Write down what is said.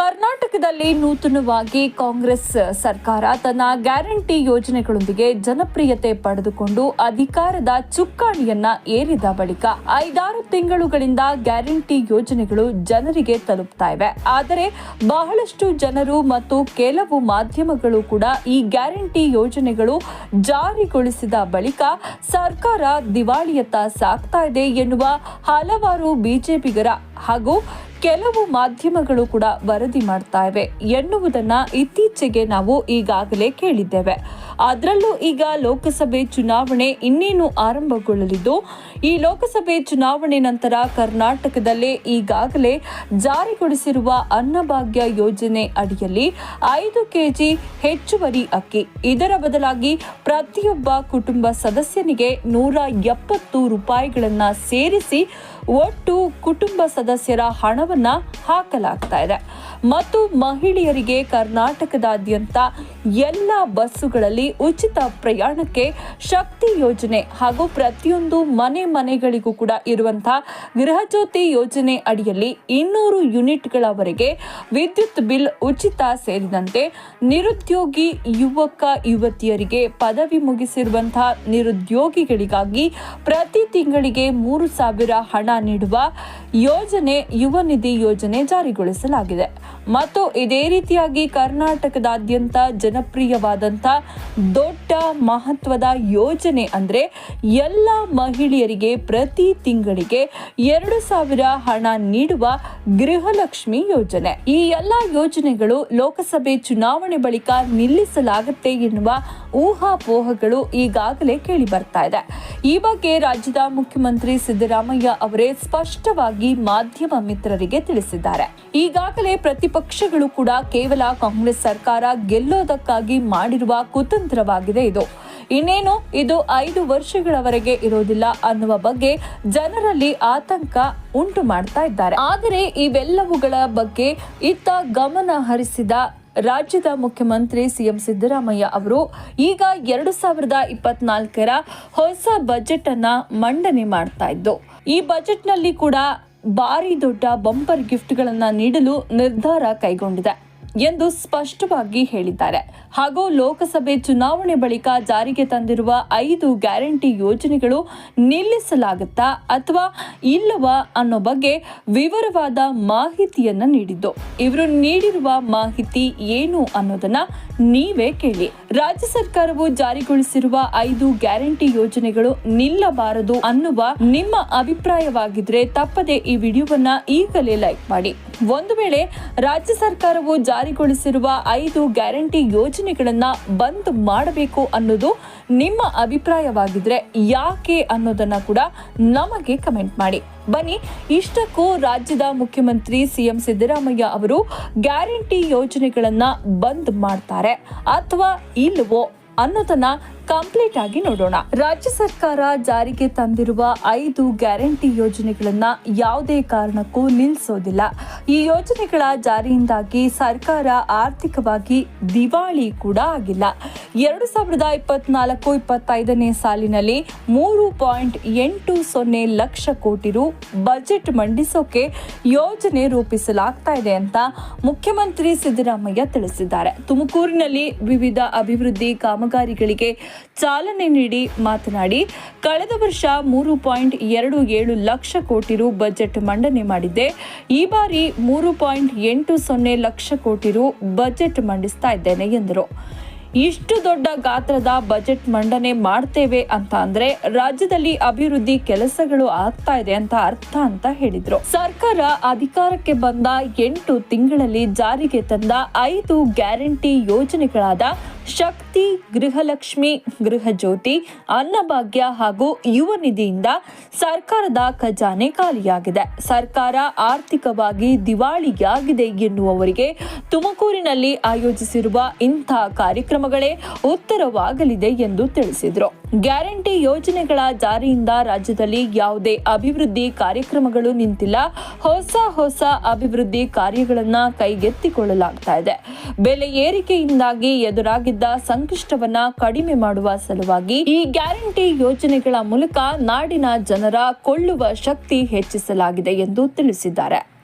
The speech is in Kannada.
ಕರ್ನಾಟಕದಲ್ಲಿ ನೂತನವಾಗಿ ಕಾಂಗ್ರೆಸ್ ಸರ್ಕಾರ ತನ್ನ ಗ್ಯಾರಂಟಿ ಯೋಜನೆಗಳೊಂದಿಗೆ ಜನಪ್ರಿಯತೆ ಪಡೆದುಕೊಂಡು ಅಧಿಕಾರದ ಚುಕ್ಕಾಣಿಯನ್ನ ಏರಿದ ಬಳಿಕ ಐದಾರು ತಿಂಗಳುಗಳಿಂದ ಗ್ಯಾರಂಟಿ ಯೋಜನೆಗಳು ಜನರಿಗೆ ತಲುಪ್ತಾ ಇವೆ. ಆದರೆ ಬಹಳಷ್ಟು ಜನರು ಮತ್ತು ಕೆಲವು ಮಾಧ್ಯಮಗಳು ಕೂಡ ಈ ಗ್ಯಾರಂಟಿ ಯೋಜನೆಗಳು ಜಾರಿಗೊಳಿಸಿದ ಬಳಿಕ ಸರ್ಕಾರ ದಿವಾಳಿಯತ್ತ ಸಾಗ್ತಾ ಇದೆ ಎನ್ನುವ ಹಲವಾರು ಬಿಜೆಪಿಗರ ಹಾಗೂ ಕೆಲವು ಮಾಧ್ಯಮಗಳು ಕೂಡ ವರದಿ ಮಾಡ್ತಾ ಇವೆ. ಎನ್ನುವುದನ್ನ ಇತ್ತೀಚೆಗೆ ನಾವು ಈಗಾಗಲೇ ಕೇಳಿದ್ದೇವೆ. ಅದರಲ್ಲೂ ಈಗ ಲೋಕಸಭೆ ಚುನಾವಣೆ ಇನ್ನೇನು ಆರಂಭಗೊಳ್ಳಲಿದ್ದು, ಈ ಲೋಕಸಭೆ ಚುನಾವಣೆ ನಂತರ ಕರ್ನಾಟಕದಲ್ಲೇ ಈಗಾಗಲೇ ಜಾರಿಗೊಳಿಸಿರುವ ಅನ್ನಭಾಗ್ಯ ಯೋಜನೆ ಅಡಿಯಲ್ಲಿ ಐದು ಕೆಜಿ ಹೆಚ್ಚುವರಿ ಅಕ್ಕಿ. ಇದರ ಬದಲಾಗಿ ಪ್ರತಿಯೊಬ್ಬ ಕುಟುಂಬ ಸದಸ್ಯನಿಗೆ ನೂರ ಎಪ್ಪತ್ತು ರೂಪಾಯಿಗಳನ್ನು ಸೇರಿಸಿ ಒಟ್ಟು ಕುಟುಂಬ ಸದಸ್ಯರ ಹಣವನ್ನ ಹಾಕಲಾಗ್ತಾ ಇದೆ. ಮತ್ತು ಮಹಿಳೆಯರಿಗೆ ಕರ್ನಾಟಕದಾದ್ಯಂತ ಎಲ್ಲ ಬಸ್ಸುಗಳಲ್ಲಿ ಉಚಿತ ಪ್ರಯಾಣಕ್ಕೆ ಶಕ್ತಿ ಯೋಜನೆ ಹಾಗೂ ಪ್ರತಿಯೊಂದು ಮನೆ ಮನೆಗಳಿಗೂ ಕೂಡ ಇರುವಂತಹ ಗೃಹಜ್ಯೋತಿ ಯೋಜನೆ ಅಡಿಯಲ್ಲಿ ಇನ್ನೂರು ಯೂನಿಟ್ಗಳವರೆಗೆ ವಿದ್ಯುತ್ ಬಿಲ್ ಉಚಿತ ಸೇರಿದಂತೆ ನಿರುದ್ಯೋಗಿ ಯುವಕ ಯುವತಿಯರಿಗೆ ಪದವಿ ಮುಗಿಸಿರುವಂತಹ ನಿರುದ್ಯೋಗಿಗಳಿಗಾಗಿ ಪ್ರತಿ ತಿಂಗಳಿಗೆ ಮೂರು ಸಾವಿರ ಹಣ ನೀಡುವ ಯೋಜನೆ, ಯುವ ನಿಧಿ ಯೋಜನೆ ಜಾರಿಗೊಳಿಸಲಾಗಿದೆ. ಮತ್ತು ಇದೇ ರೀತಿಯಾಗಿ ಕರ್ನಾಟಕದಾದ್ಯಂತ ಜನಪ್ರಿಯವಾದಂಥ ದೊಡ್ಡ ಮಹತ್ವದ ಯೋಜನೆ ಅಂದ್ರೆ ಎಲ್ಲ ಮಹಿಳೆಯರಿಗೆ ಪ್ರತಿ ತಿಂಗಳಿಗೆ ಎರಡು ಸಾವಿರ ಹಣ ನೀಡುವ ಗೃಹಲಕ್ಷ್ಮಿ ಯೋಜನೆ. ಈ ಎಲ್ಲ ಯೋಜನೆಗಳು ಲೋಕಸಭೆ ಚುನಾವಣೆ ಬಳಿಕ ನಿಲ್ಲಿಸಲಾಗುತ್ತೆ ಎನ್ನುವ ಊಹಾಪೋಹಗಳು ಈಗಾಗಲೇ ಕೇಳಿ ಬರ್ತಾ ಇದೆ. ಈ ಬಗ್ಗೆ ರಾಜ್ಯದ ಮುಖ್ಯಮಂತ್ರಿ ಸಿದ್ದರಾಮಯ್ಯ ಅವರೇ ಸ್ಪಷ್ಟವಾಗಿ ಮಾಧ್ಯಮ ಮಿತ್ರರಿಗೆ ತಿಳಿಸಿದ್ದಾರೆ. ಈಗಾಗಲೇ ಪ್ರತಿಪಕ್ಷಗಳು ಕೂಡ ಕೇವಲ ಕಾಂಗ್ರೆಸ್ ಸರ್ಕಾರ ಗೆಲ್ಲೋದಕ್ಕಾಗಿ ಮಾಡಿರುವ ಕುತಂತ್ರವಾಗಿದೆ ಇದು. ಇನ್ನೇನು, ಇದು ಐದು ವರ್ಷಗಳವರೆಗೆ ಇರೋದಿಲ್ಲ ಅನ್ನುವ ಬಗ್ಗೆ ಜನರಲ್ಲಿ ಆತಂಕ ಉಂಟು ಮಾಡ್ತಾ ಇದ್ದಾರೆ. ಆದರೆ ಇವೆಲ್ಲವುಗಳ ಬಗ್ಗೆ ಇತ್ತ ಗಮನ ಹರಿಸಿದ ರಾಜ್ಯದ ಮುಖ್ಯಮಂತ್ರಿ ಸಿಎಂ ಸಿದ್ದರಾಮಯ್ಯ ಅವರು ಈಗ ಎರಡು ಸಾವಿರದ ಇಪ್ಪತ್ನಾಲ್ಕರ ಹೊಸ ಬಜೆಟ್ ಅನ್ನ ಮಂಡನೆ ಮಾಡ್ತಾ ಇದ್ದು, ಈ ಬಜೆಟ್ನಲ್ಲಿ ಕೂಡ ಭಾರಿ ದೊಡ್ಡ ಬಂಪರ್ ಗಿಫ್ಟ್ಗಳನ್ನು ನೀಡಲು ನಿರ್ಧಾರ ಕೈಗೊಂಡಿದೆ. ಎಂದು ಸ್ಪಷ್ಟವಾಗಿ ಹೇಳಿದ್ದಾರೆ. ಹಾಗೂ ಲೋಕಸಭೆ ಚುನಾವಣೆ ಬಳಿಕ ಜಾರಿಗೆ ತಂದಿರುವ ಐದು ಗ್ಯಾರಂಟಿ ಯೋಜನೆಗಳು ನಿಲ್ಲಿಸಲಾಗುತ್ತಾ ಅಥವಾ ಇಲ್ಲವಾ ಅನ್ನೋ ಬಗ್ಗೆ ವಿವರವಾದ ಮಾಹಿತಿಯನ್ನ ನೀಡಿದ್ದು. ಇವರು ನೀಡಿರುವ ಮಾಹಿತಿ ಏನು ಅನ್ನೋದನ್ನ ನೀವೇ ಕೇಳಿ. ರಾಜ್ಯ ಸರ್ಕಾರವು ಜಾರಿಗೊಳಿಸಿರುವ ಐದು ಗ್ಯಾರಂಟಿ ಯೋಜನೆಗಳು ನಿಲ್ಲಬಾರದು ಅನ್ನುವ ನಿಮ್ಮ ಅಭಿಪ್ರಾಯವಾಗಿದ್ರೆ ತಪ್ಪದೆ ಈ ವಿಡಿಯೋವನ್ನ ಈಗಲೇ ಲೈಕ್ ಮಾಡಿ. ಒಂದು ವೇಳೆ ರಾಜ್ಯ ಸರ್ಕಾರವು ಜಾರಿಗೊಳಿಸಿರುವ ಐದು ಗ್ಯಾರಂಟಿ ಯೋಜನೆಗಳನ್ನು ಬಂದ್ ಮಾಡಬೇಕು ಅನ್ನೋದು ನಿಮ್ಮ ಅಭಿಪ್ರಾಯವಾಗಿದ್ರೆ ಯಾಕೆ ಅನ್ನೋದನ್ನ ಕೂಡ ನಮಗೆ ಕಮೆಂಟ್ ಮಾಡಿ. ಬನ್ನಿ, ಇಷ್ಟಕ್ಕೂ ರಾಜ್ಯದ ಮುಖ್ಯಮಂತ್ರಿ ಸಿಎಂ ಸಿದ್ದರಾಮಯ್ಯ ಅವರು ಗ್ಯಾರಂಟಿ ಯೋಜನೆಗಳನ್ನು ಬಂದ್ ಮಾಡ್ತಾರೆ. ಅಥವಾ ಇಲ್ಲವೋ ಅನ್ನೋದನ್ನ ಕಂಪ್ಲೀಟ್ ಆಗಿ ನೋಡೋಣ. ರಾಜ್ಯ ಸರ್ಕಾರ ಜಾರಿಗೆ ತಂದಿರುವ ಐದು ಗ್ಯಾರಂಟಿ ಯೋಜನೆಗಳನ್ನ ಯಾವುದೇ ಕಾರಣಕ್ಕೂ ನಿಲ್ಲಿಸೋದಿಲ್ಲ ಈ ಯೋಜನೆಗಳ ಜಾರಿಯಿಂದಾಗಿ ಸರ್ಕಾರ ಆರ್ಥಿಕವಾಗಿ ದಿವಾಳಿ ಕೂಡ ಆಗಿಲ್ಲ. ಎರಡು ಸಾವಿರದ ಇಪ್ಪತ್ನಾಲ್ಕು ಇಪ್ಪತ್ತೈದನೇ ಸಾಲಿನಲ್ಲಿ ಮೂರು ಪಾಯಿಂಟ್ ಎಂಟು ಸೊನ್ನೆ ಲಕ್ಷ ಕೋಟಿ ರು ಬಜೆಟ್ ಮಂಡಿಸೋಕೆ ಯೋಜನೆ ರೂಪಿಸಲಾಗ್ತಾ ಇದೆ ಅಂತ ಮುಖ್ಯಮಂತ್ರಿ ಸಿದ್ದರಾಮಯ್ಯ ತಿಳಿಸಿದ್ದಾರೆ. ತುಮಕೂರಿನಲ್ಲಿ ವಿವಿಧ ಅಭಿವೃದ್ಧಿ ಕಾಮಗಾರಿಗಳಿಗೆ ಚಾಲನೆ ನೀಡಿ ಮಾತನಾಡಿ, ಕಳೆದ ವರ್ಷ ಮೂರು ಪಾಯಿಂಟ್ ಎರಡು ಏಳು ಲಕ್ಷ ಕೋಟಿ ರು ಬಜೆಟ್ ಮಂಡನೆ ಮಾಡಿದ್ದೆ. ಈ ಬಾರಿ ಮೂರು ಪಾಯಿಂಟ್ ಎಂಟು ಸೊನ್ನೆ ಲಕ್ಷ ಕೋಟಿ ರು ಬಜೆಟ್ ಮಂಡಿಸ್ತಾ ಇದ್ದೇನೆ ಎಂದರು. ಇಷ್ಟು ದೊಡ್ಡ ಗಾತ್ರದ ಬಜೆಟ್ ಮಂಡನೆ ಮಾಡ್ತೇವೆ ಅಂತ ಅಂದ್ರೆ ರಾಜ್ಯದಲ್ಲಿ ಅಭಿವೃದ್ಧಿ ಕೆಲಸಗಳು ಆಗ್ತಾ ಇದೆ ಅಂತ ಅರ್ಥ ಅಂತ ಹೇಳಿದ್ರು. ಸರ್ಕಾರ ಅಧಿಕಾರಕ್ಕೆ ಬಂದ ಎಂಟು ತಿಂಗಳಲ್ಲಿ ಜಾರಿಗೆ ತಂದ ಐದು ಗ್ಯಾರಂಟಿ ಯೋಜನೆಗಳಾದ ಶಕ್ತಿ, ಗೃಹಲಕ್ಷ್ಮಿ ಗೃಹ ಜ್ಯೋತಿ ಅನ್ನಭಾಗ್ಯ ಹಾಗೂ ಯುವ ನಿಧಿಯಿಂದ ಸರ್ಕಾರದ ಖಜಾನೆ ಖಾಲಿಯಾಗಿದೆ. ಸರ್ಕಾರ ಆರ್ಥಿಕವಾಗಿ ದಿವಾಳಿಯಾಗಿದೆ ಎನ್ನುವವರಿಗೆ ತುಮಕೂರಿನಲ್ಲಿ ಆಯೋಜಿಸಿರುವ ಇಂಥ ಕಾರ್ಯಕ್ರಮಗಳೇ ಉತ್ತರವಾಗಲಿದೆ ಎಂದು ತಿಳಿಸಿದರು. ಗ್ಯಾರಂಟಿ ಯೋಜನೆಗಳ ಜಾರಿಯಿಂದ ರಾಜ್ಯದಲ್ಲಿ ಯಾವುದೇ ಅಭಿವೃದ್ಧಿ ಕಾರ್ಯಕ್ರಮಗಳು ನಿಂತಿಲ್ಲ. ಹೊಸ ಹೊಸ ಅಭಿವೃದ್ಧಿ ಕಾರ್ಯಗಳನ್ನು ಕೈಗೆತ್ತಿಕೊಳ್ಳಲಾಗ್ತಾ ಇದೆ. ಬೆಲೆ ಏರಿಕೆಯಿಂದಾಗಿ ಎದುರಾಗಿದ್ದ ಸಂಕಷ್ಟವನ್ನ ಕಡಿಮೆ ಮಾಡುವ ಸಲುವಾಗಿ ಈ ಗ್ಯಾರಂಟಿ ಯೋಜನೆಗಳ ಮೂಲಕ ನಾಡಿನ ಜನರ ಕೊಳ್ಳುವ ಶಕ್ತಿ ಹೆಚ್ಚಿಸಲಾಗಿದೆ ಎಂದು ತಿಳಿಸಿದ್ದಾರೆ.